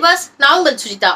Viewers நான் உங்கள் சுஜிதா.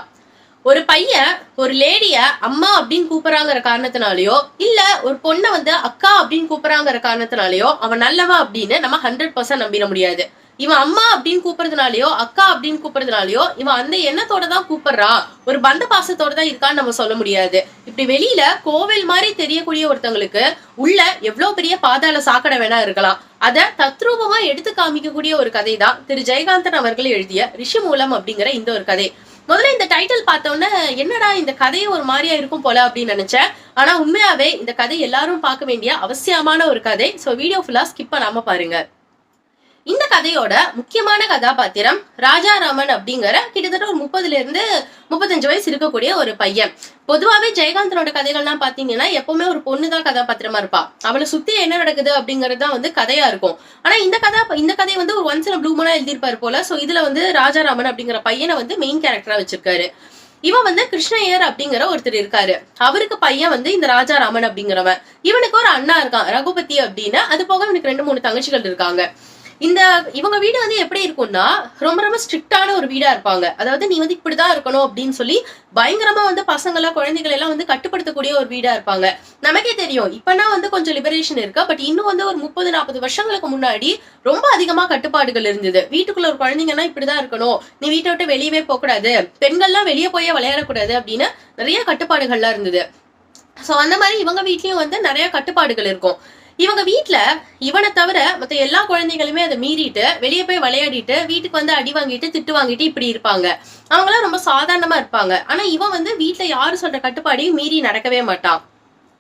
ஒரு பையன் ஒரு லேடிய அம்மா அப்படின்னு கூப்பிடுறாங்கிற காரணத்தினாலயோ இல்ல ஒரு பொண்ணை வந்து அக்கா அப்படின்னு கூப்பிடுறாங்கிற காரணத்தினாலயோ அவன் நல்லவா அப்படின்னு நம்ம ஹண்ட்ரட் பர்சன்ட் நம்பிட முடியாது. இவன் அம்மா அப்படின்னு கூப்பிடுறதுனாலயோ அக்கா அப்படின்னு கூப்பிடுறதுனாலயோ இவன் அந்த எண்ணத்தோட தான் கூப்பிடுறான் ஒரு பந்த பாசத்தோட தான் இருக்கான்னு நம்ம சொல்ல முடியாது. இப்படி வெளியில கோவில் மாதிரி தெரியக்கூடிய ஒருத்தங்களுக்கு உள்ள எவ்வளவு பெரிய பாதாள சாக்கடை வேணா இருக்கலாம். அத தத்ரூபமா எடுத்து காமிக்கக்கூடிய ஒரு கதை தான் திரு ஜெயகாந்தன் அவர்கள் எழுதிய ரிஷி மூலம் அப்படிங்கிற இந்த ஒரு கதை. முதல்ல இந்த டைட்டில் பார்த்தோன்னே என்னடா இந்த கதையை ஒரு மாதிரியா இருக்கும் போல அப்படின்னு நினைச்சேன். ஆனா உண்மையாவே இந்த கதை எல்லாரும் பார்க்க வேண்டிய அவசியமான ஒரு கதை. சோ வீடியோ ஃபுல்லா ஸ்கிப் பண்ணாம பாருங்க. இந்த கதையோட முக்கியமான கதாபாத்திரம் ராஜாராமன் அப்படிங்கிற கிட்டத்தட்ட ஒரு முப்பதுல இருந்து முப்பத்தஞ்சு வயசு இருக்கக்கூடிய ஒரு பையன். பொதுவாகவே ஜெயகாந்தனோட கதைகள்லாம் பாத்தீங்கன்னா எப்பவுமே ஒரு பொண்ணு தான் கதாபாத்திரமா இருப்பா. அவளை சுத்தி என்ன நடக்குது அப்படிங்கிறது தான் வந்து கதையா இருக்கும். ஆனா இந்த கதா இந்த கதை வந்து ஒரு ஒன்ஸ் ப்ளூ மூனா எழுதியிருப்பாரு போல. சோ இதுல வந்து ராஜாராமன் அப்படிங்கிற பையனை வந்து மெயின் கேரக்டரா வச்சிருக்காரு. இவன் வந்து கிருஷ்ணய்யர் அப்படிங்கிற ஒருத்தர் இருக்காரு. அவருக்கு பையன் வந்து இந்த ராஜாராமன் அப்படிங்கிறவன். இவனுக்கு ஒரு அண்ணா இருக்கான் ரகுபதி அப்படின்னு. அது போக இவனுக்கு ரெண்டு மூணு தங்கச்சிகள் இருக்காங்க. இந்த இவங்க வீடு வந்து எப்படி இருக்கும்னா ரொம்ப ரொம்ப ஸ்ட்ரிக்டான ஒரு வீடா இருப்பாங்க. அதாவது நீ வந்து இப்படிதான் இருக்கணும் அப்படின்னு சொல்லி பயங்கரமா வந்து பசங்கள குழந்தைகள் எல்லாம் வந்து கட்டுப்படுத்தக்கூடிய ஒரு வீடா இருப்பாங்க. நமக்கே தெரியும். இப்பனா வந்து கொஞ்சம் லிபரேஷன் இருக்கு பட் இன்னும் வந்து ஒரு முப்பது நாற்பது வருஷங்களுக்கு முன்னாடி ரொம்ப அதிகமா கட்டுப்பாடுகள் இருந்தது. வீட்டுக்குள்ள ஒரு குழந்தைங்கன்னா இப்படிதான் இருக்கணும். நீ வீட்டை விட்டு வெளியவே போக கூடாது பெண்கள்லாம் வெளியே போய் விளையாடக்கூடாது அப்படின்னு நிறைய கட்டுப்பாடுகள்லாம் இருந்தது. சோ அந்த மாதிரி இவங்க வீட்லயும் வந்து நிறைய கட்டுப்பாடுகள் இருக்கும். இவங்க வீட்டில் இவனை தவிர மற்ற எல்லா குழந்தைகளுமே அதை மீறிட்டு வெளியே போய் விளையாடிட்டு வீட்டுக்கு வந்து அடி வாங்கிட்டு திட்டு வாங்கிட்டு இப்படி இருப்பாங்க. அவங்களாம் ரொம்ப சாதாரணமா இருப்பாங்க. ஆனா இவன் வந்து வீட்டில் யாரு சொல்ற கட்டுப்பாடையும் மீறி நடக்கவே மாட்டான்.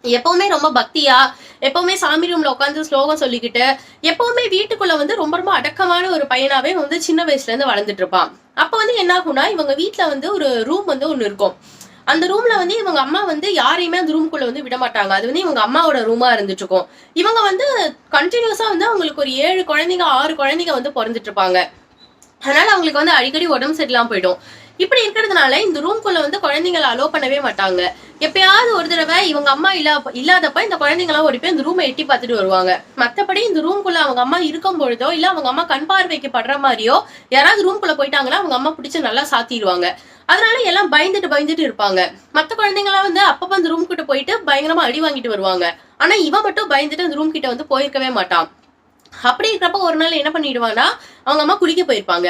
எப்பவுமே ரொம்ப பக்தியா எப்பவுமே சாமி ரூம்ல உட்காந்து ஸ்லோகம் சொல்லிக்கிட்டு எப்பவுமே வீட்டுக்குள்ள வந்து ரொம்ப ரொம்ப அடக்கமான ஒரு பையனாவே வந்து சின்ன வயசுல இருந்து வளர்ந்துட்டு இருப்பான். அப்ப வந்து என்ன ஆகும்னா இவங்க வீட்டுல வந்து ஒரு ரூம் வந்து ஒண்ணு இருக்கும். அந்த ரூம்ல வந்து இவங்க அம்மா வந்து யாரையுமே அந்த ரூம்குள்ள வந்து விட மாட்டாங்க. அது வந்து இவங்க அம்மாவோட ரூமா இருந்துட்டு இருக்கும் இவங்க வந்து கண்டினியூஸா வந்து அவங்களுக்கு ஒரு ஏழு குழந்தைங்க ஆறு குழந்தைங்க வந்து பிறந்துட்டு இருப்பாங்க அதனால அவங்களுக்கு வந்து அடிக்கடி உடம்பு சரியில்லாம போயிடும். இப்படி இருக்கிறதுனால இந்த ரூம்குள்ள வந்து குழந்தைங்களை அலோ பண்ணவே மாட்டாங்க. எப்பயாவது ஒரு தடவை இவங்க அம்மா இல்லா இல்லாதப்ப இந்த குழந்தைங்களாம் ஓடி போய் இந்த ரூமை எட்டி பார்த்துட்டு வருவாங்க. மற்றபடி இந்த ரூம்குள்ள அவங்க அம்மா இருக்கும் பொழுதோ இல்ல அவங்க அம்மா கண் பார்வைக்கு படுற மாதிரியோ யாராவது ரூம்குள்ள போயிட்டாங்கன்னா அவங்க அம்மா பிடிச்சி நல்லா சாத்திடுவாங்க. அதனால எல்லாம் பயந்துட்டு பயந்துட்டு இருப்பாங்க. மற்ற குழந்தைங்களாம் வந்து அப்பப்ப அந்த ரூம் கிட்ட போயிட்டு பயங்கரமா அடி வாங்கிட்டு வருவாங்க. ஆனா இவன் மட்டும் பயந்துட்டு அந்த ரூம் கிட்ட வந்து போயிருக்கவே மாட்டான். அப்படி இருக்கிறப்ப ஒரு நாள் என்ன பண்ணிடுவான்னா அவங்க அம்மா குளிக்க போயிருப்பாங்க.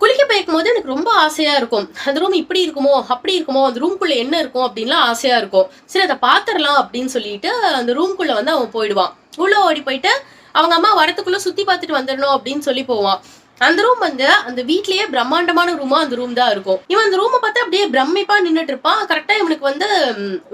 குளிக்க போய்க்கும் போது எனக்கு ரொம்ப ஆசையா இருக்கும். அந்த ரூம் இப்படி இருக்குமோ அப்படி இருக்குமோ அந்த ரூம்குள்ள என்ன இருக்கும் அப்படின்லாம் ஆசையா இருக்கும். சரி அதை பாத்திரலாம் அப்படின்னு சொல்லிட்டு அந்த ரூம்குள்ள வந்து அவன் போயிடுவான். உள்ள ஓடி போயிட்டு அவங்க அம்மா வரத்துக்குள்ள சுத்தி பார்த்துட்டு வந்துடணும் அப்படின்னு சொல்லி போவான். அந்த ரூம் வந்து அந்த வீட்லயே பிரம்மாண்டமான ரூமா அந்த ரூம் தான் இருக்கும். இவன் அந்த ரூமை பார்த்து அப்படியே பிரமிப்பா நின்னுட்டு இருப்பான். கரெக்டா இவனுக்கு வந்து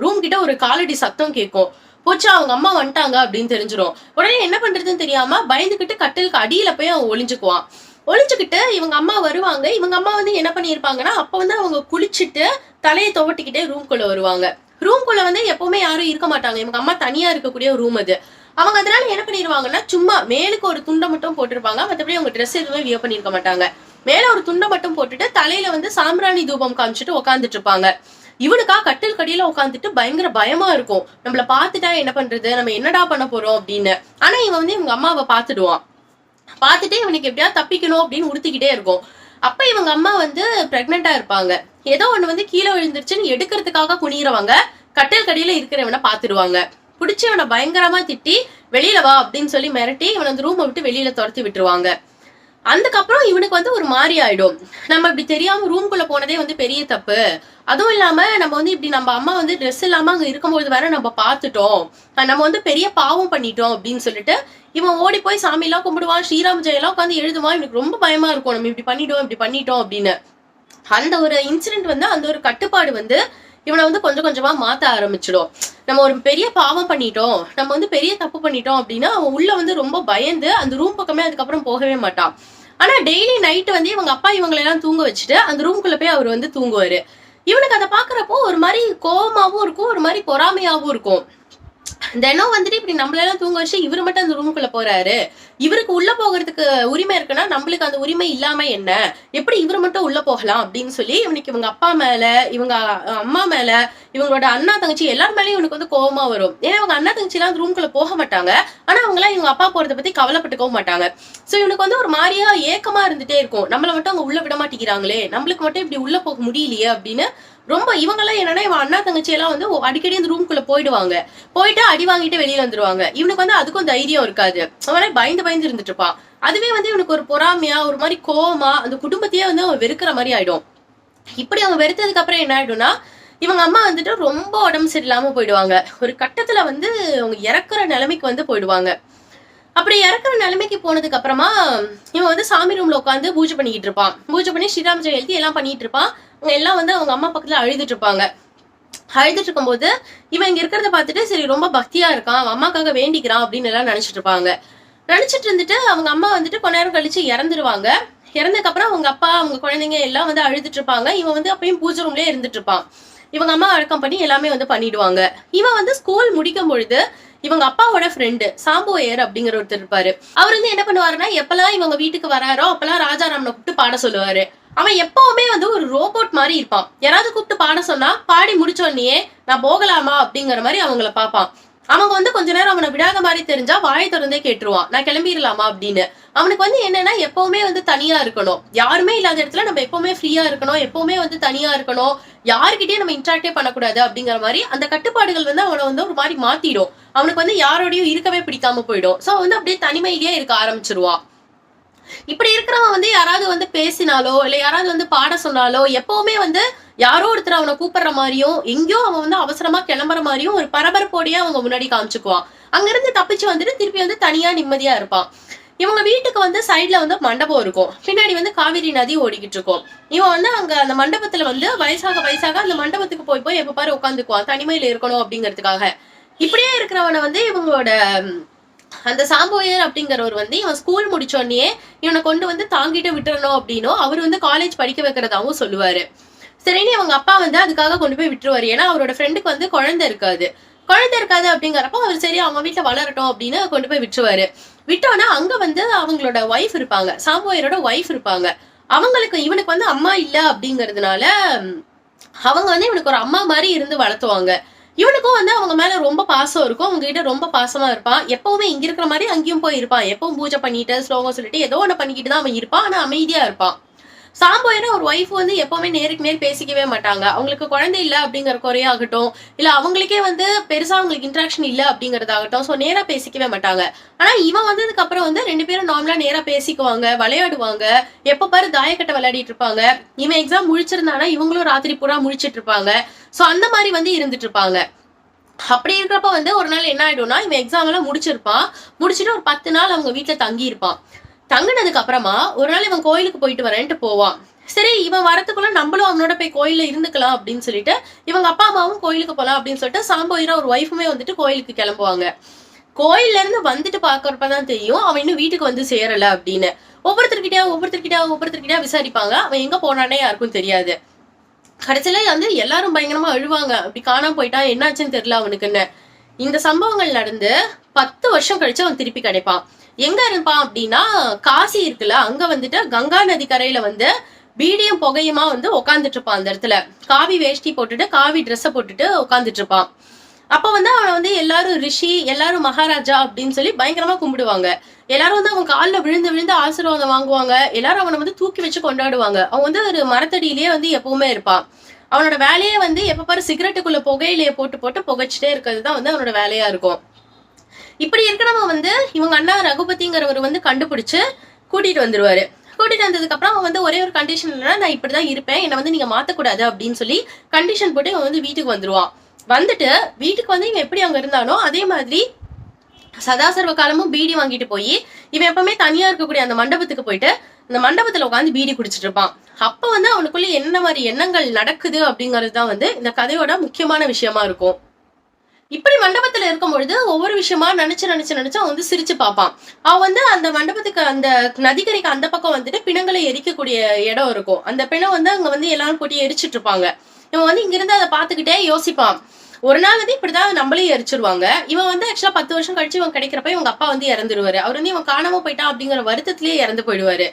ரூம் கிட்ட ஒரு காலடி சத்தம் கேட்கும். போச்சு அவங்க அம்மா வந்துட்டாங்க அப்படின்னு தெரிஞ்சிடும் உடனே என்ன பண்றதுன்னு தெரியாம பயந்துகிட்டு கட்டிலுக்கு அடியில போய் அவன் ஒளிஞ்சுக்குவான். ஒழிச்சுக்கிட்டு இவங்க அம்மா வருவாங்க. இவங்க அம்மா வந்து என்ன பண்ணியிருப்பாங்கன்னா அப்போ வந்து அவங்க குளிச்சுட்டு தலையை துவட்டிக்கிட்டே ரூம்குள்ளே வருவாங்க. ரூம்குள்ள வந்து எப்பவுமே யாரும் இருக்க மாட்டாங்க. இவங்க அம்மா தனியா இருக்கக்கூடிய ரூம் அது. அவங்க அதனால என்ன பண்ணிடுவாங்கன்னா சும்மா மேலுக்கு ஒரு துண்டை மட்டும் போட்டிருப்பாங்க. மற்றபடி அவங்க ட்ரெஸ் எதுவுமே வியர் பண்ணியிருக்க மாட்டாங்க. மேல ஒரு துண்டை மட்டும் போட்டுட்டு தலையில வந்து சாம்பிராணி தூபம் காமிச்சிட்டு உட்காந்துட்டு இருப்பாங்க. இவனுக்கா கட்டில் கடியில உட்காந்துட்டு பயங்கர பயமா இருக்கும். நம்மள பாத்துட்டா என்ன பண்றது? நம்ம என்னடா பண்ண போறோம் அப்படின்னு. ஆனா இவன் வந்து இவங்க அம்மாவை பாத்துடுவான் பார்த்துட்டு இவனுக்கு எப்படியாவது தப்பிக்கணும் அப்படின்னு உடுத்திக்கிட்டே இருக்கும். அப்ப இவங்க அம்மா வந்து பிரெக்னெண்டா இருப்பாங்க. ஏதோ ஒண்ணு வந்து கீழே விழுந்துருச்சுன்னு எடுக்கிறதுக்காக குனிகிறவங்க கட்டில் கடியில இருக்கிறவனை பாத்துடுவாங்க பிடிச்சி இவனை பயங்கரமா திட்டி வெளியில வா அப்படின்னு சொல்லி மிரட்டி இவனை அந்த ரூமை விட்டு வெளியில துரத்தி விட்டுருவாங்க. அதுக்கப்புறம் இவனுக்கு வந்து ஒரு மாதிரி ஆயிடும். நம்ம இப்படி தெரியாம ரூம்குள்ள போனதே வந்து பெரிய தப்பு. அதுவும் இல்லாம நம்ம வந்து இப்படி நம்ம அம்மா வந்து ட்ரெஸ் இல்லாம அங்க இருக்கும்போது வேற நம்ம பார்த்துட்டோம். நம்ம வந்து பெரிய பாவம் பண்ணிட்டோம் அப்படின்னு சொல்லிட்டு இவன் ஓடி போய் சாமி எல்லாம் கும்பிடுவான் ஸ்ரீராம் ஜெயெல்லாம் உட்காந்து எழுதுவான். இவனுக்கு ரொம்ப பயமா இருக்கும். நம்ம இப்படி பண்ணிட்டோம் இப்படி பண்ணிட்டோம் அப்படின்னு. அந்த ஒரு இன்சிடென்ட் வந்து அந்த ஒரு கட்டுப்பாடு வந்து இவனை வந்து கொஞ்சம் கொஞ்சமா மாத்த ஆரம்பிச்சிடும். நம்ம ஒரு பெரிய பாவம் பண்ணிட்டோம் நம்ம வந்து பெரிய தப்பு பண்ணிட்டோம் அப்படின்னா அவன் உள்ள வந்து ரொம்ப பயந்து அந்த ரூம் பக்கமே அதுக்கப்புறம் போகவே மாட்டான். ஆனா டெய்லி நைட் வந்து இவங்க அப்பா இவங்களை எல்லாம் தூங்க வச்சுட்டு அந்த ரூம்குள்ள போய் அவர் வந்து தூங்குவாரு. இவனுக்கு அதை பாக்குறப்போ ஒரு மாதிரி கோவமாவும் இருக்கும் ஒரு மாதிரி பொறாமையாவும் இருக்கும். தினம் வந்துட்டு இப்படி நம்மளெல்லாம் தூங்க வச்சு இவர் மட்டும் அந்த ரூமுக்குள்ள போறாரு. இவருக்கு உள்ள போகிறதுக்கு உரிமை இருக்குன்னா நம்மளுக்கு அந்த உரிமை இல்லாம என்ன? எப்படி இவர் மட்டும் உள்ள போகலாம் அப்படின்னு சொல்லி இவனுக்கு இவங்க அப்பா மேல இவங்க அம்மா மேல இவங்களோட அண்ணா தங்கச்சி எல்லார் மேலேயும் இவனுக்கு வந்து கோபமா வரும். ஏன்னா இவங்க அண்ணா தங்கச்சி எல்லாம் ரூம்குள்ள போக மாட்டாங்க. ஆனா அவங்க எல்லாம் இவங்க அப்பா போறதை பத்தி கவலைப்பட்டுக்கவும் மாட்டாங்க. சோ இவனுக்கு வந்து ஒரு மாதிரியா ஏக்கமா இருந்துட்டே இருக்கும். நம்மள மட்டும் அவங்க உள்ள விட மாட்டேங்கிறாங்களே. நம்மளுக்கு மட்டும் இப்படி உள்ள போக முடியலையே அப்படின்னு ரொம்ப இவங்கெல்லாம் என்னன்னா இவன் அண்ணா தங்கச்சி எல்லாம் வந்து அடிக்கடி அந்த ரூம்குள்ள போயிடுவாங்க. போயிட்டு அடி வாங்கிட்டு வெளியில வந்துருவாங்க. இவனுக்கு வந்து அதுக்கும் தைரியம் இருக்காது. அவனே பயந்து பயந்து இருந்துட்டு இருப்பான் அதுவே வந்து இவனுக்கு ஒரு பொறாமையா ஒரு மாதிரி கோவமா அந்த குடும்பத்தையே வந்து அவன் வெறுக்கிற மாதிரி ஆயிடும். இப்படி அவன் வெறுத்ததுக்கு அப்புறம் என்ன ஆயிடும்னா இவங்க அம்மா வந்துட்டு ரொம்ப உடம்பு சரியில்லாம போயிடுவாங்க. ஒரு கட்டத்துல வந்து அவங்க இறக்குற நிலைமைக்கு வந்து போயிடுவாங்க. அப்படி இறக்குற நிலைமைக்கு போனதுக்கு அப்புறமா இவன் வந்து சாமி ரூம்ல உட்காந்து பூஜை பண்ணிக்கிட்டு இருப்பான். பூஜை பண்ணி ஸ்ரீராம் ஜெயம் எழுதி எல்லாம் பண்ணிட்டு இருப்பான். எல்லாம் வந்து அவங்க அம்மா பக்கத்துல அழுதுட்டு இருப்பாங்க. அழுதுட்டு இருக்கும்போது இவன் இங்க இருக்கிறத பார்த்துட்டு சரி ரொம்ப பக்தியா இருக்கான் அவன் அம்மாக்காக வேண்டிக்கிறான் அப்படின்னு எல்லாம் நினைச்சிட்டு இருப்பாங்க. நினைச்சிட்டு இருந்துட்டு அவங்க அம்மா வந்துட்டு கொஞ்ச நேரம் கழிச்சு இறந்துருவாங்க. இறந்ததுக்கு அப்புறம் அவங்க அப்பா அவங்க குழந்தைங்க எல்லாம் வந்து அழுதுட்டு இருப்பாங்க. இவன் வந்து அப்பயும் பூஜை ரூம்லயே இருந்துட்டு இருப்பான். இவங்க அம்மா அடக்கம் பண்ணி எல்லாமே வந்து பண்ணிடுவாங்க. இவன் வந்து ஸ்கூல் முடிக்கும் பொழுது இவங்க அப்பாவோட ஃப்ரெண்டு சாம்புவையர் அப்படிங்கிற ஒருத்தர் இருப்பாரு. அவர் வந்து என்ன பண்ணுவாருன்னா எப்பெல்லாம் இவங்க வீட்டுக்கு வராரோ அப்பெல்லாம் ராஜாராமனை கூப்பிட்டு பாட சொல்லுவாரு. அவன் எப்பவுமே வந்து ஒரு ரோபோட் மாதிரி இருப்பான். யாராவது கூப்பிட்டு பாட சொன்னா பாடி முடிச்சோன்னே நான் போகலாமா? அப்படிங்கிற மாதிரி அவங்கள பார்ப்பான். அவங்க வந்து கொஞ்ச நேரம் அவனை விடாத மாதிரி தெரிஞ்சா வாயை திறந்தே கேட்டுருவான். நான் கிளம்பிடலாமா? அப்படின்னு. அவனுக்கு வந்து என்னன்னா எப்பவுமே வந்து தனியா இருக்கணும். யாருமே இல்லாத இடத்துல நம்ம எப்பவுமே ஃப்ரீயா இருக்கணும். எப்பவுமே வந்து தனியா இருக்கணும். யாருக்கிட்டயும் நம்ம இன்ட்ராக்டே பண்ணக்கூடாது அப்படிங்கிற மாதிரி அந்த கட்டுப்பாடுகள் வந்து அவனை வந்து ஒரு மாதிரி மாத்திடும். அவனுக்கு வந்து யாரோடையும் இருக்கவே பிடிக்காம போயிடும். சோ வந்து அப்படியே தனிமையிலேயே இருக்க ஆரம்பிச்சிருவான். இப்படி இருக்கிறவன் வந்து யாராவது வந்து பேசினாலோ இல்லை யாராவது வந்து பாட சொன்னாலோ எப்பவுமே வந்து யாரோ ஒருத்தர் அவனை கூப்பிடுற மாதிரியும் எங்கேயோ அவன் வந்து அவசரமா கிளம்புற மாதிரியும் ஒரு பரபரப்போடையே அவங்க முன்னாடி காமிச்சுக்குவான். அங்கிருந்து தப்பிச்சு வந்துட்டு திருப்பி வந்து தனியா நிம்மதியா இருப்பான். இவங்க வீட்டுக்கு வந்து சைட்ல வந்து மண்டபம் இருக்கும். பின்னாடி வந்து காவிரி நதி ஓடிக்கிட்டு இருக்கும். இவன் வந்து அங்க அந்த மண்டபத்துல வந்து வயசாக வயசாக அந்த மண்டபத்துக்கு போய் போய் எப்ப பாரு உட்காந்துக்குவான். தனிமையில இருக்கணும் அப்படிங்கிறதுக்காக. இப்படியே இருக்கிறவனை வந்து இவங்களோட அந்த சாம்போயர் அப்படிங்கிறவர் வந்து இவன் ஸ்கூல் முடிச்சோடனே இவனை கொண்டு வந்து தாங்கிட்டு விட்டுறணும் அப்படின்னும் அவர் வந்து காலேஜ் படிக்க வைக்கிறதாவும் சொல்லுவாரு. சரின்னு அவங்க அப்பா வந்து அதுக்காக கொண்டு போய் விட்டுருவாரு. ஏன்னா அவரோட ஃப்ரெண்டுக்கு வந்து குழந்தை இருக்காது. குழந்தை இருக்காது அப்படிங்கிறப்ப அவர் சரி அவங்க வீட்டில் வளரட்டும் அப்படின்னு கொண்டு போய் விட்டுருவாரு. விட்டோன்னா அங்க வந்து அவங்களோட ஒய்ஃப் இருப்பாங்க. சாம்போயரோட ஒய்ஃப் இருப்பாங்க. அவங்களுக்கு இவனுக்கு வந்து அம்மா இல்லை அப்படிங்கறதுனால அவங்க வந்து இவனுக்கு ஒரு அம்மா மாதிரி இருந்து வளர்த்துவாங்க. இவனுக்கும் வந்து அவங்க மேல ரொம்ப பாசம் இருக்கும். அவங்க கிட்ட ரொம்ப பாசமா இருப்பான். எப்பவுமே இங்க இருக்கிற மாதிரி அங்கேயும் போய் இருப்பான். எப்பவும் பூஜை பண்ணிட்டு ஸ்லோகம் சொல்லிட்டு ஏதோ ஒன்று பண்ணிக்கிட்டு தான் அவன் இருப்பான். ஆனா அமைதியா இருப்பான். சாம்போயர ஒரு ஒய்ஃப் வந்து எப்பவுமே நேருக்கு நேர் பேசிக்கவே மாட்டாங்க. அவங்களுக்கு குழந்தை இல்லை அப்படிங்கிற குறையாகட்டும் இல்லை அவங்களுக்கே வந்து பெருசாக அவங்களுக்கு இன்ட்ராக்ஷன் இல்லை அப்படிங்கிறதாகட்டும் ஸோ நேராக பேசிக்கவே மாட்டாங்க. ஆனால் இவன் வந்ததுக்கு அப்புறம் வந்து ரெண்டு பேரும் நார்மலாக நேராக பேசிக்குவாங்க விளையாடுவாங்க. எப்போ பாரு தாயக்கட்டை விளையாடிட்டு இருப்பாங்க. இவன் எக்ஸாம் முழிச்சிருந்தானா இவங்களும் ராத்திரி பூரா முழிச்சிட்டு இருப்பாங்க. ஸோ அந்த மாதிரி வந்து இருந்துட்டு இருப்பாங்க. அப்படி இருக்கிறப்ப வந்து ஒரு நாள் என்ன ஆயிடும்னா இவன் எக்ஸாம் எல்லாம் முடிச்சிருப்பான். முடிச்சுட்டு ஒரு பத்து நாள் அவங்க வீட்டுல தங்கி இருப்பான் தங்குனதுக்கு அப்புறமா ஒரு நாள் இவன் கோயிலுக்கு போயிட்டு வரேன்ட்டு போவான். சரி இவன் வரத்துக்குள்ள நம்மளும் அவனோட போய் கோயில்ல இருந்துக்கலாம் அப்படின்னு சொல்லிட்டு இவங்க அப்பா அம்மாவும் கோயிலுக்கு போலாம் அப்படின்னு சொல்லிட்டு சாம்போயிரா ஒரு ஒய்ஃபுமே வந்துட்டு கோயிலுக்கு கிளம்புவாங்க. கோயில்ல இருந்து வந்துட்டு பாக்குறப்பதான் தெரியும் அவன் இன்னும் வீட்டுக்கு வந்து சேரல அப்படின்னு. ஒவ்வொருத்தர்கிட்டயா ஒவ்வொருத்தர்கிட்டயா ஒவ்வொருத்தர்கிட்டயா விசாரிப்பாங்க. அவன் எங்க போனானே யாருக்கும் தெரியாது. கடைசியில வந்து எல்லாரும் பயங்கரமா அழுவாங்க. அப்படி காணாம போயிட்டான் என்னாச்சுன்னு தெரியல அவனுக்குன்னு. இந்த சம்பவங்கள் நடந்து பத்து வருஷம் கழிச்சு அவன் திருப்பி கிடைப்பான். எங்க இருப்பான் அப்படின்னா காசி இருக்குல்ல அங்க வந்துட்டு கங்கா நதி கரையில வந்து பீடியம் புகையுமா வந்து உட்காந்துட்டு இருப்பான் அந்த இடத்துல. காவி வேஷ்டி போட்டுட்டு காவி ட்ரெஸ்ஸை போட்டுட்டு உட்காந்துட்டு இருப்பான் அப்ப வந்து அவனை வந்து எல்லாரும் ரிஷி எல்லாரும் மகாராஜா அப்படின்னு சொல்லி பயங்கரமா கும்பிடுவாங்க. எல்லாரும் வந்து அவன் காலில் விழுந்து விழுந்து ஆசீர்வாதம் வாங்குவாங்க. எல்லாரும் அவனை வந்து தூக்கி வச்சு கொண்டாடுவாங்க. அவன் வந்து ஒரு மரத்தடியிலேயே வந்து எப்பவுமே இருப்பான் அவனோட வேலையே வந்து எப்ப பாரு சிகரெட்டுக்குள்ள புகையிலைய போட்டு போட்டு புகைச்சிட்டே இருக்கிறது தான் வந்து அவனோட வேலையா இருக்கும். இப்படி இருக்கிறவன் வந்து இவங்க அண்ணா ரகுபதிங்கிறவர் வந்து கண்டுபிடிச்சு கூட்டிட்டு வந்துருவாரு. கூட்டிட்டு வந்ததுக்கப்புறம் அவன் வந்து ஒரே ஒரு கண்டிஷன் நான் இப்படி தான் இருப்பேன். என்னை வந்து நீங்க மாத்தக்கூடாது அப்படின்னு சொல்லி கண்டிஷன் போட்டு இவன் வந்து வீட்டுக்கு வந்துருவான். வந்துட்டு வீட்டுக்கு வந்து இவன் எப்படி அங்க இருந்தானோ அதே மாதிரி சதாசர்வ காலமும் பீடி வாங்கிட்டு போய் இவன் எப்பவுமே தனியா இருக்கக்கூடிய அந்த மண்டபத்துக்கு போயிட்டு அந்த மண்டபத்துல உட்காந்து பீடி குடிச்சிட்டு இருப்பான். அப்ப வந்து அவனுக்குள்ள என்ன மாதிரி எண்ணங்கள் நடக்குது அப்படிங்கிறது தான் வந்து இந்த கதையோட முக்கியமான விஷயமா இருக்கும். இப்படி மண்டபத்துல இருக்கும் பொழுது ஒவ்வொரு விஷயமா நினைச்சு நினைச்சு நினைச்சு அவன் வந்து சிரிச்சு பார்ப்பான். அவன் வந்து அந்த மண்டபத்துக்கு அந்த நதிக்கரைக்கு அந்த பக்கம் வந்துட்டு பிணங்களை எரிக்கக்கூடிய இடம் இருக்கும். அந்த பிணம் வந்து அங்க வந்து எல்லாரும் போட்டு எரிச்சிட்டு இருப்பாங்க. இவன் வந்து இங்கிருந்து அதை பார்த்துக்கிட்டே யோசிப்பான். ஒரு நாள் வந்து இப்படிதான் நம்மளே எரிச்சிருவாங்க. இவன் வந்து ஆக்சுவலா பத்து வருஷம் கழிச்சு இவன் கிடைக்கிறப்ப இவங்க அப்பா வந்து இறந்துருவாரு. அவர் வந்து இவன் காணாம போயிட்டான் அப்படிங்கிற வருத்தத்திலேயே இறந்து போயிடுவாரு.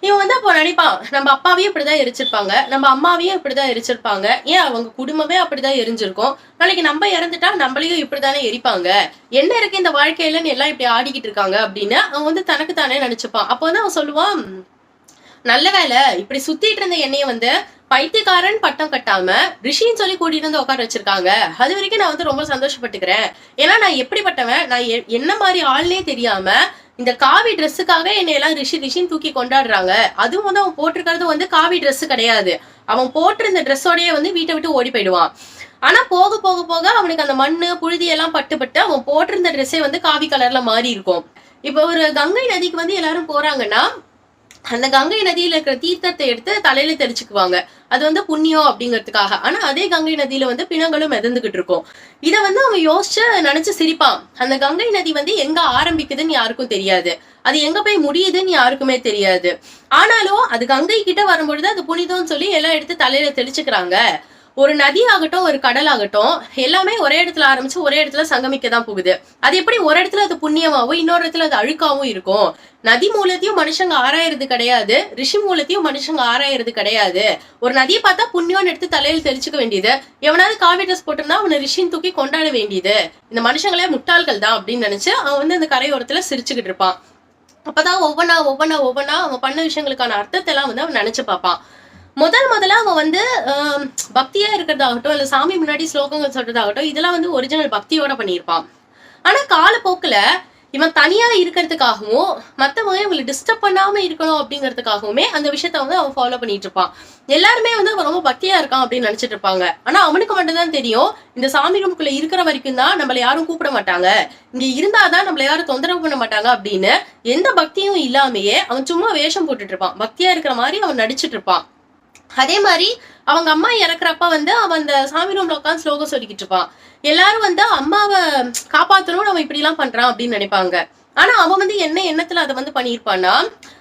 இவன் வந்து அப்போ நினைப்பான் நம்ம அப்பாவையும் இப்படிதான் எரிச்சிருப்பாங்க நம்ம அம்மாவையும் இப்படிதான் எரிச்சிருப்பாங்க. ஏன் அவங்க குடும்பமே அப்படிதான் எரிஞ்சிருக்கும்? நாளைக்கு நம்ம இறந்துட்டா நம்மளையும் இப்படிதானே எரிப்பாங்க? என்ன இருக்கு இந்த வாழ்க்கையிலன்னு எல்லாம் இப்படி ஆடிக்கிட்டு இருக்காங்க அப்படின்னு அவன் வந்து தனக்கு தானே நினைச்சுப்பான். அப்போ வந்து அவன் சொல்லுவான் நல்ல வேலை இப்படி சுத்திட்டு இருந்த என்னைய வந்து பைத்தியக்காரன் பட்டம் கட்டாம ரிஷின்னு சொல்லி கூட்டிட்டு வந்து உட்கார வச்சிருக்காங்க. அது வரைக்கும் நான் வந்து ரொம்ப சந்தோஷப்பட்டுக்கிறேன். ஏன்னா நான் எப்படிப்பட்டவன்? நான் எ- என்ன மாதிரி ஆள்னே தெரியாம இந்த காவி ட்ரெஸ்ஸுக்காக என்னை எல்லாம் ரிஷி ரிஷின்னு தூக்கி கொண்டாடுறாங்க. அதுவும் வந்து அவன் போட்டிருக்கிறது வந்து காவி ட்ரெஸ் கிடையாது. அவன் போட்டிருந்த ட்ரெஸ்ஸோடயே வந்து வீட்டை விட்டு ஓடி போயிடுவான். ஆனா போக போக போக அவனுக்கு அந்த மண்ணு புழுதி எல்லாம் பட்டு பட்டு அவன் போட்டிருந்த ட்ரெஸ்ஸே வந்து காவி கலர்ல மாறி இருக்கும் இப்போ ஒரு கங்கை நதிக்கு வந்து எல்லாரும் போறாங்கன்னா அந்த கங்கை நதியில இருக்கிற தீர்த்தத்தை எடுத்து தலையில தெளிச்சுக்குவாங்க. அது வந்து புண்ணியம் அப்படிங்கிறதுக்காக. ஆனா அதே கங்கை நதியில வந்து பிணங்களும் மிதந்துகிட்டு இருக்கும். இதை வந்து அவன் யோசிச்சு நினைச்சு சிரிப்பான் அந்த கங்கை நதி வந்து எங்க ஆரம்பிக்குதுன்னு யாருக்கும் தெரியாது. அது எங்க போய் முடியுதுன்னு யாருக்குமே தெரியாது. ஆனாலும் அது கங்கை கிட்ட வரும்பொழுது அது புனிதம்னு சொல்லி எல்லாம் எடுத்து தலையில தெளிச்சுக்கிறாங்க. ஒரு நதி ஆகட்டும் ஒரு கடல் ஆகட்டும் எல்லாமே ஒரே இடத்துல ஆரம்பிச்சு ஒரே இடத்துல சங்கமிக்க தான் போகுது. அது எப்படி ஒரு இடத்துல அது புண்ணியமாவும் இன்னொரு இடத்துல அது அழுக்காவும் இருக்கும்? நதி மூலத்தையும் மனுஷங்க ஆராயறது கிடையாது. ரிஷி மூலத்தையும் மனுஷங்க ஆராயறது கிடையாது. ஒரு நதியை பார்த்தா புண்ணியம்னு எடுத்து தலையில் தெரிச்சுக்க வேண்டியது. எவனாவது காவி ட்ரெஸ் போட்டிருந்தா அவனை ரிஷின்னு தூக்கி கொண்டாட வேண்டியது. இந்த மனுஷங்களே முட்டாள்கள் தான் அப்படின்னு நினைச்சு அவன் வந்து அந்த கரையோரத்துல சிரிச்சுக்கிட்டு இருப்பான். அப்பதான் ஒவ்வொன்னா ஒவ்வொன்னா ஒவ்வொன்னா அவன் பண்ண விஷயங்களுக்கான அர்த்தத்தை எல்லாம் வந்து அவன் நினைச்சு பார்ப்பான். முதல் முதல்ல அவன் வந்து பக்தியா இருக்கிறதாகட்டும் இல்ல சாமி முன்னாடி ஸ்லோகங்கள் சொல்றதாகட்டும் இதெல்லாம் வந்து ஒரிஜினல் பக்தியோட பண்ணியிருப்பான். ஆனா காலப்போக்குல இவன் தனியா இருக்கிறதுக்காகவும் மற்றவங்க இவங்களை டிஸ்டர்ப் பண்ணாம இருக்கணும் அப்படிங்கிறதுக்காகவுமே அந்த விஷயத்த வந்து அவன் ஃபாலோ பண்ணிட்டு இருப்பான் எல்லாருமே வந்து அவன் ரொம்ப பக்தியா இருக்கான் அப்படின்னு நினைச்சிட்டு இருப்பாங்க ஆனா அவனுக்கு மட்டும்தான் தெரியும் இந்த சாமி ரூமுக்குள்ள இருக்கிற வரைக்கும் தான் நம்மள யாரும் கூப்பிட மாட்டாங்க. இங்க இருந்தாதான் நம்மள யாரும் தொந்தரவு பண்ண மாட்டாங்க அப்படின்னு எந்த பக்தியும் இல்லாமையே அவன் சும்மா வேஷம் போட்டுட்டு இருப்பான் பக்தியா இருக்கிற மாதிரி அவன் நடிச்சிட்டு இருப்பான் அதே மாதிரி அவங்க அம்மா இறக்குறப்ப வந்து அவன் அந்த சாமி ரூம்ல உட்காந்து ஸ்லோகம் சொல்லிக்கிட்டு இருப்பான் எல்லாரும் வந்து அம்மாவை காப்பாத்தணும்னு அவன் இப்படி எல்லாம் பண்றான் அப்படின்னு நினைப்பாங்க. ஆனா அவன் வந்து என்ன எண்ணத்துல அதை வந்து பண்ணியிருப்பான்னா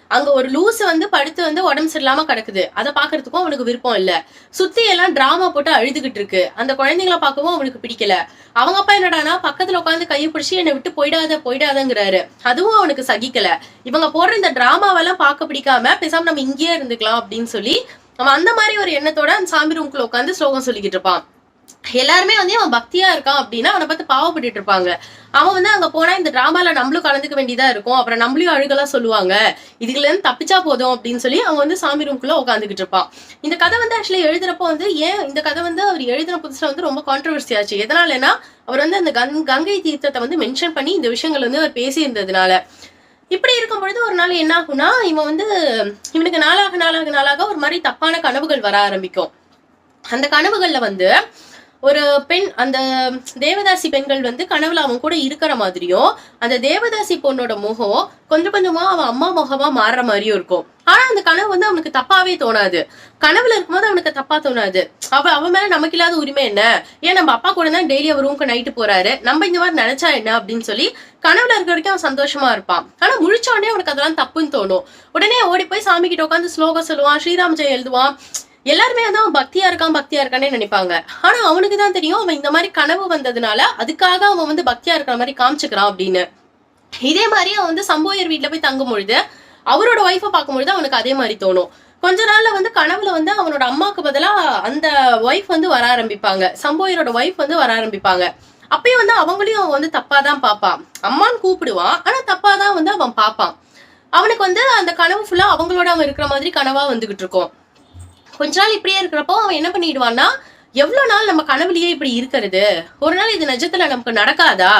அங்க ஒரு லூஸ் வந்து படுத்து வந்து உடம்பு சரியில்லாம கிடக்குது. அதை பாக்குறதுக்கும் அவனுக்கு விருப்பம் இல்ல. சுத்தி எல்லாம் டிராமா போட்டு அழுதுகிட்டு இருக்கு. அந்த குழந்தைங்களை பார்க்கவும் அவனுக்கு பிடிக்கல. அவங்க அப்பா என்னடானா பக்கத்துல உட்காந்து கையை பிடிச்சி என்னை விட்டு போயிடாத போயிடாதங்கிறாரு. அதுவும் அவனுக்கு சகிக்கல. இவங்க போடுற இந்த டிராமாவெல்லாம் பார்க்க பிடிக்காம பேசாம நம்ம இங்கேயே இருந்துக்கலாம் அப்படின்னு சொல்லி அவன் அந்த மாதிரி ஒரு எண்ணத்தோட அந்த சாமி ரூம்குள்ள உட்காந்து ஸ்லோகம் சொல்லிக்கிட்டு இருப்பான். எல்லாருமே வந்து அவன் பக்தியா இருக்கான் அப்படின்னா அவனை பார்த்து பாவப்பட்டுட்டு இருப்பாங்க. அவன் வந்து அங்க போனா இந்த டிராமால நம்மளும் கலந்துக்க வேண்டியதா இருக்கும். அப்புறம் நம்மளையும் அழுகலாம் சொல்லுவாங்க. இதுல இருந்து தப்பிச்சா போதும் அப்படின்னு சொல்லி அவன் வந்து சாமி ரூம்குள்ள உட்காந்துக்கிட்டு இருப்பான். இந்த கதை வந்து ஆக்சுவலி எழுதுறப்போ வந்து ஏன் இந்த கதை வந்து அவர் எழுதின புதுசுல வந்து ரொம்ப கான்ட்ரவர்சி ஆச்சு. எதனாலனா அவர் வந்து அந்த கங் கங்கை தீர்த்தத்தை வந்து மென்ஷன் பண்ணி இந்த விஷயங்கள் வந்து அவர் பேசியிருந்ததுனால. இப்படி இருக்கும் பொழுது ஒரு நாள் என்ன ஆகும்னா இவன் வந்து இவனுக்கு நாளாக நாளாக நாளாக ஒரு மாதிரி தப்பான கனவுகள் வர ஆரம்பிக்கும். அந்த கனவுகள்ல வந்து ஒரு பெண் அந்த தேவதாசி பெண்கள் வந்து கனவுல அவன் கூட இருக்கிற மாதிரியும் அந்த தேவதாசி பொண்ணோட முகம் கொஞ்சம் கொஞ்சமா அவன் அம்மா முகமா மாறுற மாதிரியும் இருக்கும். ஆனா அந்த கனவு வந்து அவனுக்கு தப்பாவே தோணாது. கனவுல இருக்கும்போது அவனுக்கு தப்பா தோணாது. அவ அவன் மேல நமக்கு இல்லாத உரிமை என்ன? ஏன் நம்ம அப்பா கூட தான் டெய்லி அவர் ரூம்க்கு நைட்டு போறாரு? நம்ம இந்த மாதிரி நினைச்சா என்ன அப்படின்னு சொல்லி கனவுல இருக்க வரைக்கும் அவன் சந்தோஷமா இருப்பான். ஆனா முழிச்ச உடனே அவனுக்கு அதெல்லாம் தப்புன்னு தோணும். உடனே ஓடி போய் சாமி கிட்ட உட்காந்து ஸ்லோகம் சொல்லுவான் ஸ்ரீராம் ஜெயம் எழுதுவான். எல்லாருமே வந்து அவன் பக்தியா இருக்கான் பக்தியா இருக்கானே நினைப்பாங்க. ஆனா அவனுக்கு தான் தெரியும் அவன் இந்த மாதிரி கனவு வந்ததுனால அதுக்காக அவன் வந்து பக்தியா இருக்கிற மாதிரி காமிச்சுக்கிறான் அப்படின்னு. இதே மாதிரி அவன் வந்து சம்போயர் வீட்டுல போய் தங்கும் பொழுது அவரோட ஒய்ஃபை பார்க்கும்பொழுது அவனுக்கு அதே மாதிரி தோணும். கொஞ்ச நாள்ல வந்து கனவுல வந்து அவனோட அம்மாவுக்கு பதிலா அந்த ஒய்ஃப் வந்து வர ஆரம்பிப்பாங்க. சம்போயரோட ஒய்ஃப் வந்து வர ஆரம்பிப்பாங்க. அப்பயும் வந்து அவங்களையும் அவன் வந்து தப்பா தான் பார்ப்பான். அம்மான்னு கூப்பிடுவான் ஆனா தப்பா தான் வந்து அவன் பார்ப்பான். அவனுக்கு வந்து அந்த கனவு ஃபுல்லா அவங்களோட அவன் இருக்கிற மாதிரி கனவா வந்துகிட்டு இருக்கும். கொஞ்ச நாள் இப்படியே இருக்கிறப்போ அவன் என்ன பண்ணிடுவான்னா எவ்வளோ நாள் நம்ம கனவுலயே இப்படி இருக்கிறது? ஒரு நாள் இது நிஜத்துல நமக்கு நடக்காதா?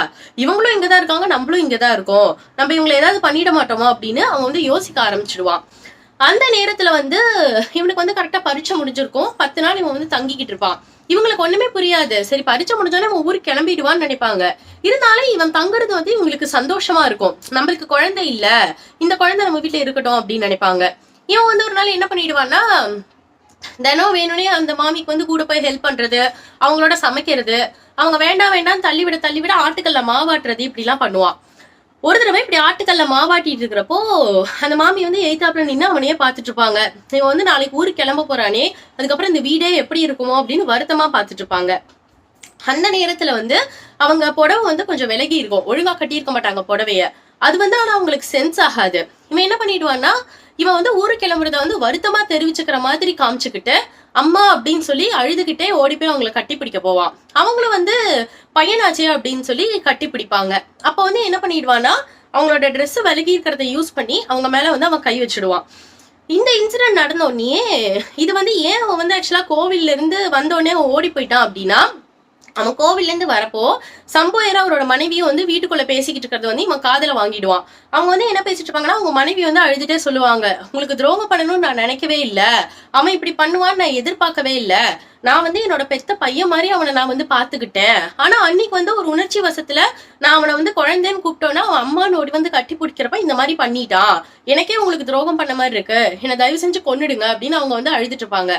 இவங்களும் இங்கே தான் இருக்காங்க நம்மளும் இங்கே தான் இருக்கோம். நம்ம இவங்களை ஏதாவது பண்ணிட மாட்டோமா அப்படின்னு அவன் வந்து யோசிக்க ஆரம்பிச்சிடுவான். அந்த நேரத்துல வந்து இவனுக்கு வந்து கரெக்டா பரீட்சை முடிஞ்சிருக்கும். பத்து நாள் இவன் வந்து தங்கிக்கிட்டு இருப்பான். இவங்களுக்கு ஒண்ணுமே புரியாது. சரி பரீட்சை முடிஞ்சோடனே இவன் ஊருக்கு கிளம்பிடுவான்னு நினைப்பாங்க. இருந்தாலும் இவன் தங்குறது வந்து இவங்களுக்கு சந்தோஷமா இருக்கும். நம்மளுக்கு குழந்தை இல்ல. இந்த குழந்தை நம்ம வீட்டுல இருக்கட்டும் அப்படின்னு நினைப்பாங்க. இவன் வந்து ஒரு நாள் என்ன பண்ணிடுவான்னா தினம் வேணும்னே அந்த மாமிக்கு வந்து கூட போய் ஹெல்ப் பண்றது அவங்களோட சமைக்கிறது அவங்க வேண்டாம் வேண்டாம் தள்ளிவிட தள்ளிவிட ஆட்டுக்கல்ல மாவாட்டுறது இப்படிலாம் பண்ணுவான் ஒரு தடவை இப்படி ஆட்டுக்கல்ல மாவாட்டிட்டு இருக்கிறப்போ அந்த மாமி வந்து எய்தாப்புல நின்று அவனையே பார்த்துட்டு இருப்பாங்க. இவன் வந்து நாளைக்கு ஊருக்கு கிளம்ப போறானே அதுக்கப்புறம் இந்த வீடே எப்படி இருக்குமோ அப்படின்னு வருத்தமா பார்த்துட்டு இருப்பாங்க. அந்த நேரத்துல வந்து அவங்க புடவை வந்து கொஞ்சம் விலகி இருக்கும். ஒழுங்கா கட்டியிருக்க மாட்டாங்க புடவைய. அது வந்து ஆனா அவங்களுக்கு சென்ஸ் ஆகாது. இவன் என்ன பண்ணிடுவான்னா இவன் வந்து ஊரு கிளம்புறத வந்து வருத்தமா தெரிவிச்சுக்கிற மாதிரி காமிச்சுக்கிட்டு அம்மா அப்படின்னு சொல்லி அழுதுகிட்டே ஓடி போய் அவங்கள கட்டி பிடிக்க போவான் அவங்களும் வந்து பையனாச்சே அப்படின்னு சொல்லி கட்டி பிடிப்பாங்க. அப்ப வந்து என்ன பண்ணிடுவான்னா அவங்களோட ட்ரெஸ் விலகி இருக்கிறத யூஸ் பண்ணி அவங்க மேல வந்து அவன் கை வச்சிடுவான். இந்த இன்சிடென்ட் நடந்த உடனே இது வந்து ஏன் அவன் வந்து ஆக்சுவலா கோவில்ல இருந்து வந்தோடனே அவன் ஓடி போயிட்டான் அப்படின்னா அவன் கோவில்லேருந்து வரப்போ சம்போயர் அவரோட மனைவியும் வந்து வீட்டுக்குள்ள பேசிக்கிட்டு இருக்கிறது வந்து இவன் காதில் வாங்கிடுவான். அவங்க வந்து என்ன பேசிட்டு இருப்பாங்கன்னா அவங்க மனைவி வந்து அழுதுட்டே சொல்லுவாங்க உங்களுக்கு துரோகம் பண்ணணும்னு நான் நினைக்கவே இல்லை. அவன் இப்படி பண்ணுவான்னு நான் எதிர்பார்க்கவே இல்லை. நான் வந்து என்னோட பெத்த பையன் மாதிரி அவனை நான் வந்து பாத்துக்கிட்டேன் ஆனா அன்னைக்கு வந்து ஒரு உணர்ச்சி வசத்துல நான் அவனை வந்து குழந்தைன்னு கூப்பிட்டோன்னா அவன் அம்மான்னு ஓடி வந்து கட்டி பிடிக்கிறப்ப இந்த மாதிரி பண்ணிட்டான் எனக்கே உங்களுக்கு துரோகம் பண்ண மாதிரி இருக்கு. என்னை தயவு செஞ்சு கொன்னுடுங்க அப்படின்னு அவங்க வந்து அழுதுட்டு இருப்பாங்க.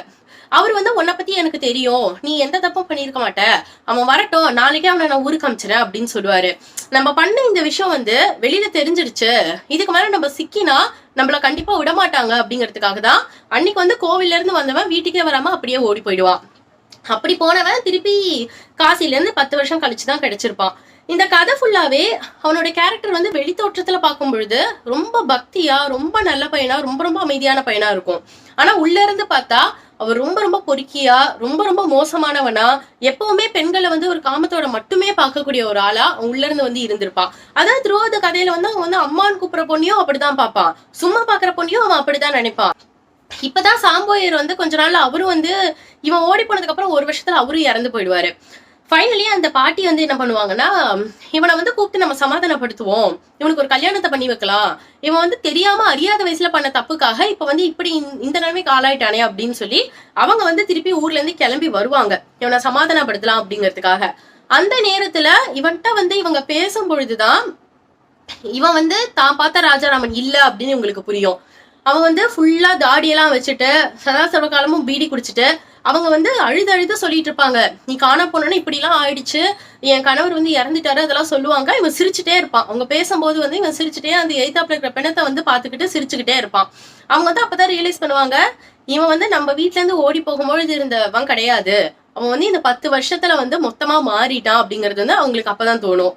அவர் வந்து உன்னை பத்தி எனக்கு தெரியும். நீ எந்த தப்பும் பண்ணியிருக்க மாட்ட. அவன் வரட்டும் நாளைக்கே அவனை நான் ஊருக்கு அமிச்சிடறேன் அப்படின்னு சொல்லுவாரு. நம்ம பண்ண இந்த விஷயம் வந்து வெளியில தெரிஞ்சிருச்சு இதுக்கு மேல நம்ம சிக்கினா நம்மள கண்டிப்பா விட மாட்டாங்க அப்படிங்கிறதுக்காக தான் அன்னைக்கு வந்து கோவில்ல இருந்து வந்தவன் வீட்டுக்கே வராம அப்படியே ஓடி போயிடுவான். அப்படி போனவன் திருப்பி காசில இருந்து பத்து வருஷம் கழிச்சு தான் கிடைச்சிருப்பான். இந்த கதை ஃபுல்லாவே அவனோட கேரக்டர் வந்து வெளித்தோற்றத்துல பார்க்கும் பொழுது ரொம்ப பக்தியா ரொம்ப நல்ல பையனா ரொம்ப ரொம்ப அமைதியான பையனா இருக்கும். ஆனா உள்ள இருந்து பார்த்தா அவர் ரொம்ப ரொம்ப பொறுக்கியா ரொம்ப ரொம்ப மோசமானவனா எப்பவுமே பெண்களை வந்து ஒரு காமத்தோட மட்டுமே பார்க்கக்கூடிய ஒரு ஆளா அவன் உள்ள இருந்து வந்து இருந்திருப்பான் அதான் அந்த கதையில வந்து அவன் வந்து அம்மான்னு கூப்பிடுற பொண்ணையும் அப்படிதான் பார்ப்பான் சும்மா பாக்குற பொண்ணையும் அவன் அப்படிதான் நினைப்பான் இப்பதான் சாம்போயர் வந்து கொஞ்ச நாள்ல அவரும் வந்து இவன் ஓடி போனதுக்கு அப்புறம் ஒரு வருஷத்துல அவரும் இறந்து போயிடுவாரு. ஃபைனலி அந்த பாட்டி வந்து என்ன பண்ணுவாங்கன்னா இவனை வந்து கூப்பிட்டு நம்ம சமாதானப்படுத்துவோம். இவனுக்கு ஒரு கல்யாணத்தை பண்ணி வைக்கலாம். இவன் வந்து தெரியாம அறியாத வயசுல பண்ண தப்புக்காக இப்ப வந்து இப்படி இந்த- நிலைமைக்கு ஆளாயிட்டானே அப்படின்னு சொல்லி அவங்க வந்து திருப்பி ஊர்ல இருந்து கிளம்பி வருவாங்க. இவனை சமாதானப்படுத்தலாம் அப்படிங்கிறதுக்காக. அந்த நேரத்துல இவன்கிட்ட வந்து இவங்க பேசும் பொழுதுதான் இவன் வந்து தான் பார்த்த ராஜாராமன் இல்ல அப்படின்னு இவங்களுக்கு புரியும். அவன் வந்து ஃபுல்லா தாடியெல்லாம் வச்சுட்டு சதா சர்வ காலமும் பீடி குடிச்சிட்டு அவங்க வந்து அழுது அழுது சொல்லிட்டு இருப்பாங்க. நீ காண போனோன்னு இப்படி எல்லாம் ஆயிடுச்சு. என் கணவர் வந்து இறந்துட்டாரு. அதெல்லாம் சொல்லுவாங்க. இவன் சிரிச்சுட்டே இருப்பான். அவங்க பேசும்போது வந்து இவன் சிரிச்சுட்டே அந்த எய்தாப்புல இருக்கிற பிணத்தை வந்து பாத்துக்கிட்டு சிரிச்சுக்கிட்டே இருப்பான். அவங்க வந்து அப்பதான் ரியலைஸ் பண்ணுவாங்க இவன் வந்து நம்ம வீட்ல இருந்து ஓடி போகும்பொழுது இருந்தவன் கிடையாது. அவன் வந்து இந்த பத்து வருஷத்துல வந்து மொத்தமா மாறிட்டான். அப்படிங்கிறது வந்து அவங்களுக்கு அப்பதான் தோணும்.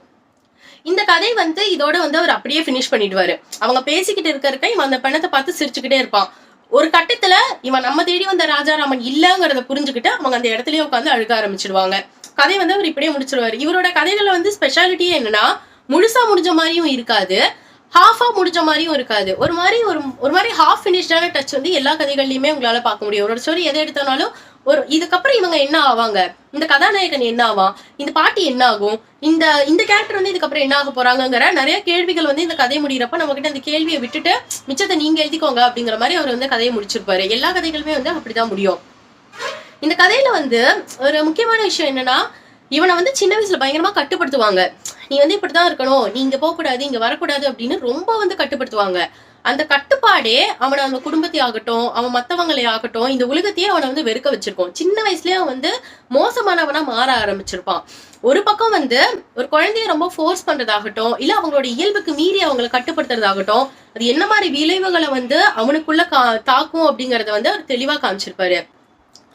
இந்த கதை வந்து இதோட வந்து அவர் அப்படியே ஃபினிஷ் பண்ணிடுவாரு. அவங்க பேசிக்கிட்டு இருக்கிறக்க இவன் அந்த பணத்தை பார்த்து சிரிச்சுக்கிட்டே இருப்பான். ஒரு கட்டத்துல இவன் நம்ம தேடி வந்த ராஜாராமன் இல்லங்கிறத புரிஞ்சுக்கிட்டு அவங்க அந்த இடத்துலயே உட்காந்து அழுக ஆரம்பிச்சிடுவாங்க. கதை வந்து அவர் இப்படியே முடிச்சிருவாரு. இவரோட கதைகள்ல வந்து ஸ்பெஷாலிட்டியே என்னன்னா முழுசா முடிஞ்ச மாதிரியும் இருக்காது ஹாஃபா முடிஞ்ச மாதிரியும் இருக்காது. ஒரு மாதிரி ஒரு ஒரு மாதிரி ஹாஃப் ஃபினிஷ்டான டச் வந்து எல்லா கதைகள்லயுமே உங்களால பார்க்க முடியும். ஒரு ஸ்டோரி எதை எடுத்தாலும் ஒரு இதுக்கப்புறம் இவங்க என்ன ஆவாங்க? இந்த கதாநாயகன் என்ன ஆவான் இந்த பாட்டி என்ன ஆகும்? இந்த இந்த கேரக்டர் வந்து இதுக்கப்புறம் என்ன ஆக போறாங்கங்கிற நிறைய கேள்விகள் வந்து இந்த கதை முடியிறப்ப நம்ம கிட்ட அந்த கேள்வியை விட்டுட்டு மிச்சத்தை நீங்க எழுதிக்கோங்க அப்படிங்கிற மாதிரி அவர் வந்து கதையை முடிச்சிருப்பாரு. எல்லா கதைகளுமே வந்து அப்படிதான் முடியும். இந்த கதையில வந்து ஒரு முக்கியமான விஷயம் என்னன்னா இவனை வந்து சின்ன வயசுல பயங்கரமா கட்டுப்படுத்துவாங்க. நீ வந்து இப்படிதான் இருக்கணும். நீ இங்க போகக்கூடாது இங்க வரக்கூடாது அப்படின்னு ரொம்ப வந்து கட்டுப்படுத்துவாங்க. அந்த கட்டுப்பாடே அவனை அந்த குடும்பத்தை ஆகட்டும் அவன் மற்றவங்களே ஆகட்டும் இந்த உலகத்தையே அவனை வந்து வெறுக்க வச்சிருக்கோம். சின்ன வயசுலயே அவன் வந்து மோசமானவனா மாற ஆரம்பிச்சிருப்பான். ஒரு பக்கம் வந்து ஒரு குழந்தைய ரொம்ப ஃபோர்ஸ் பண்றதாகட்டும் இல்ல அவங்களோட இயல்புக்கு மீறி அவங்களை கட்டுப்படுத்துறதாகட்டும் அது என்ன மாதிரி விளைவுகளை வந்து அவனுக்குள்ள கா- தாக்கும் அப்படிங்கறத வந்து அவர் தெளிவா காமிச்சிருப்பாரு.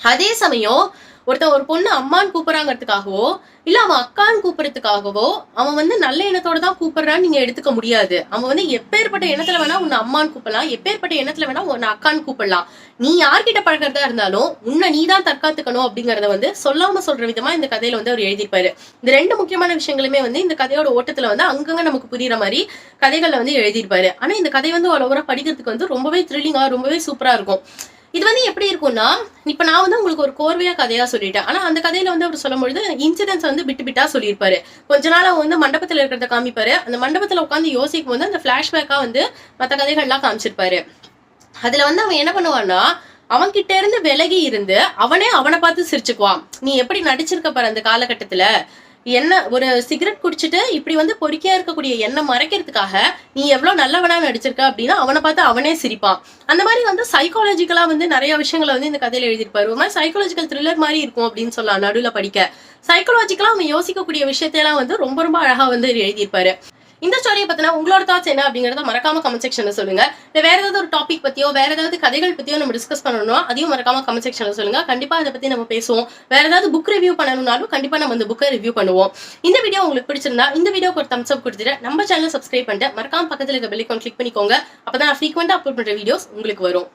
அதே சமயம் ஒருத்தன் ஒரு பொண்ணு அம்மான்னு கூப்பிடுறாங்கிறதுக்காகவோ இல்ல அவன் அக்கான்னு கூப்பிடுறதுக்காகவோ அவன் வந்து நல்ல எண்ணத்தோட தான் கூப்பிடுறான்னு நீங்க எடுத்துக்க முடியாது. அவன் வந்து எப்பேற்பட்ட எண்ணத்துல வேணா உன்னை அம்மான்னு கூப்பிடலாம் எப்பேற்பட்ட எண்ணத்துல வேணா உன்னை அக்கான்னு கூப்பிடலாம். நீ யார்கிட்ட பழகிறதா இருந்தாலும் உன்னை நீ தான் தற்காத்துக்கணும் அப்படிங்கறத வந்து சொல்லாம சொல்ற விதமா இந்த கதையில வந்து அவர் எழுதியிருப்பாரு. இந்த ரெண்டு முக்கியமான விஷயங்களுமே வந்து இந்த கதையோட ஓட்டத்துல வந்து அங்கங்க நமக்கு புரியுற மாதிரி கதைகள்ல வந்து எழுதியிருப்பாரு. ஆனா இந்த கதை வந்து ஓவரா படிக்கிறதுக்கு வந்து ரொம்பவே த்ரில்லிங்கா ரொம்பவே சூப்பரா இருக்கும். இது வந்து எப்படி இருக்கும்னா இப்போ நான் வந்து உங்களுக்கு ஒரு கோர்வையாக கதையாக சொல்லிட்டேன். ஆனால் அந்த கதையில வந்து அவர் சொல்லும்பொழுது இன்சிடென்ட்ஸ் வந்து பிட்டு விட்டா சொல்லியிருப்பாரு. கொஞ்ச நாள் அவங்க வந்து மண்டபத்தில் இருக்கிறத காமிப்பாரு. அந்த மண்டபத்தில் உட்காந்து யோசிக்கும் போது அந்த ஃப்ளாஷ்பேக்காக வந்து மற்ற கதைகள்லாம் காமிச்சிருப்பாரு. அதில் வந்து அவன் என்ன பண்ணுவான்னா அவன்கிட்ட இருந்து விலகி இருந்து அவனே அவனை பார்த்து சிரிச்சுக்குவான். நீ எப்படி நடிச்சிருக்க பாரு அந்த காலகட்டத்துல. என்ன ஒரு சிகரெட் குடிச்சிட்டு இப்படி வந்து பொறுக்கியா இருக்கக்கூடிய எண்ணெய் மறைக்கிறதுக்காக நீ எவ்வளவு நல்லவனா நடிச்சிருக்க அப்படின்னா அவனை பார்த்து அவனே சிரிப்பான். அந்த மாதிரி வந்து சைக்காலஜிக்கலா வந்து நிறைய விஷயங்களை வந்து இந்த கதையில எழுதியிருப்பாரு. ஒரு மாதிரி சைக்காலஜிக்கல் த்ரில்லர் மாதிரி இருக்கும் அப்படின்னு சொல்லலாம் நடுவில் படிக்க. சைக்காலஜிக்கலா அவன் யோசிக்கக்கூடிய விஷயத்தையெல்லாம் வந்து ரொம்ப ரொம்ப அழகா வந்து எழுதியிருப்பாரு. இந்த ஸ்டோரியை பத்தினா உங்களோட தாட்ஸ் என்ன அப்படிங்கறத மறக்காம கமெண்ட் செக்ஷன்ல சொல்லுங்க. இல்ல வேற ஏதாவது ஒரு டாபிக் பத்தியோ வேற ஏதாவது கதைகள் பத்தியோ நம்ம டிஸ்கஸ் பண்ணணும்னா அதையும் மறக்காம கமெண்ட் செக்ஷன்ல சொல்லுங்க. கண்டிப்பா அதை பத்தி நம்ம பேசுவோம். வேற ஏதாவது புக் ரிவ்யூ பண்ணணும்னாலும் கண்டிப்பா நம்ம இந்த புக்கை ரிவ்யூ பண்ணுவோம். இந்த வீடியோ உங்களுக்கு பிடிச்சிருந்தா இந்த வீடியோக்கு ஒரு தம்ஸ் அப் கொடுத்துட்டு நம்ம சேனல் சப்ஸ்கிரைப் பண்ணிட்டு மறக்காம பக்கத்துல இருக்க பெல் கிளிக் பண்ணிக்கோங்க. அப்பதான் நான் ஃப்ரீக்வெண்டா அப்லோட் பண்ற வீடியோஸ் உங்களுக்கு வரும்.